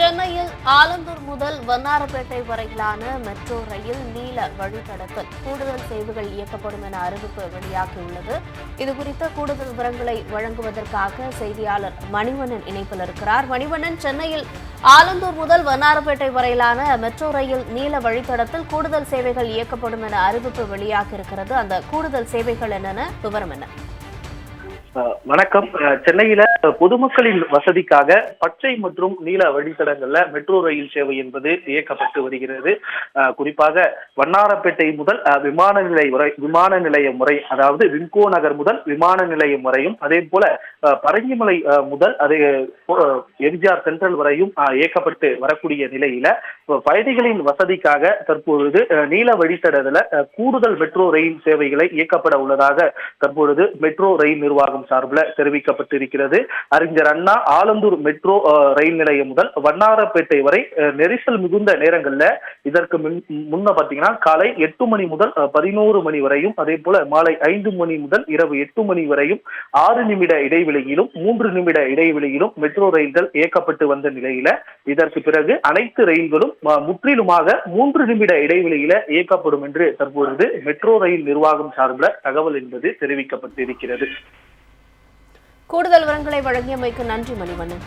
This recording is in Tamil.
சென்னையில் ஆலந்தூர் முதல் வண்ணாரப்பேட்டை வரையிலான மெட்ரோ ரயில் நீல வழித்தடத்தில் கூடுதல் சேவைகள் இயக்கப்படும் என அறிவிப்பு வெளியாகியுள்ளது. இதுகுறித்த கூடுதல் விவரங்களை வழங்குவதற்காக செய்தியாளர் மணிவண்ணன் இணைப்பில் இருக்கிறார். மணிவண்ணன் சென்னையில் ஆலந்தூர் முதல் வண்ணாரப்பேட்டை வரையிலான மெட்ரோ ரயில் நீல வழித்தடத்தில் கூடுதல் சேவைகள் இயக்கப்படும் என அறிவிப்பு வெளியாகியிருக்கிறது. அந்த கூடுதல் சேவைகள் என்னென்ன? விவரம் என்ன? வணக்கம். சென்னையில பொதுமக்களின் வசதிக்காக பச்சை மற்றும் நீல வழித்தடங்கள்ல மெட்ரோ ரயில் சேவை என்பது இயக்கப்பட்டு வருகிறது. குறிப்பாக வண்ணாரப்பேட்டை முதல் விமான நிலைய வரை விமான நிலையம் வரை அதாவது விம்கோ நகர் முதல் விமான நிலையம் வரையும் அதே போல பரங்கிமலை முதல் அது எம்ஜிஆர் சென்ட்ரல் வரையும் அஹ், இயக்கப்பட்டு வரக்கூடிய நிலையில பயணிகளின் வசதிக்காக தற்பொழுது நீல வழித்தடத்துல கூடுதல் மெட்ரோ ரயில் சேவைகளை இயக்கப்பட உள்ளதாக தற்பொழுது மெட்ரோ ரயில் நிர்வாகம் நிர்வாகம் சார்பில் தெரிவிக்கப்பட்டிருக்கிறது. அறிஞர் அண்ணா ஆலந்தூர் மெட்ரோ ரயில் நிலையம் முதல் வண்ணாரப்பேட்டை வரை நெரிசல் மிகுந்த நேரங்கள்ல இதற்கு முன்ன பாத்தீங்கன்னா காலை எட்டு மணி முதல் பதினோரு மணி வரையும் அதே போல மாலை ஐந்து மணி முதல் இரவு எட்டு மணி வரையும் ஆறு நிமிட இடைவெளியிலும் மூன்று நிமிட இடைவெளியிலும் மெட்ரோ ரயில்கள் இயக்கப்பட்டு வந்த நிலையில இதற்கு பிறகு அனைத்து ரயில்களும் முற்றிலுமாக மூன்று நிமிட இடைவெளியில இயக்கப்படும் என்று தற்பொழுது மெட்ரோ ரயில் நிர்வாகம் சார்பில் தகவல் என்பது தெரிவிக்கப்பட்டிருக்கிறது. கூடுதல் விவரங்களை வழங்கியமைக்கு நன்றி மணிவண்ணன்.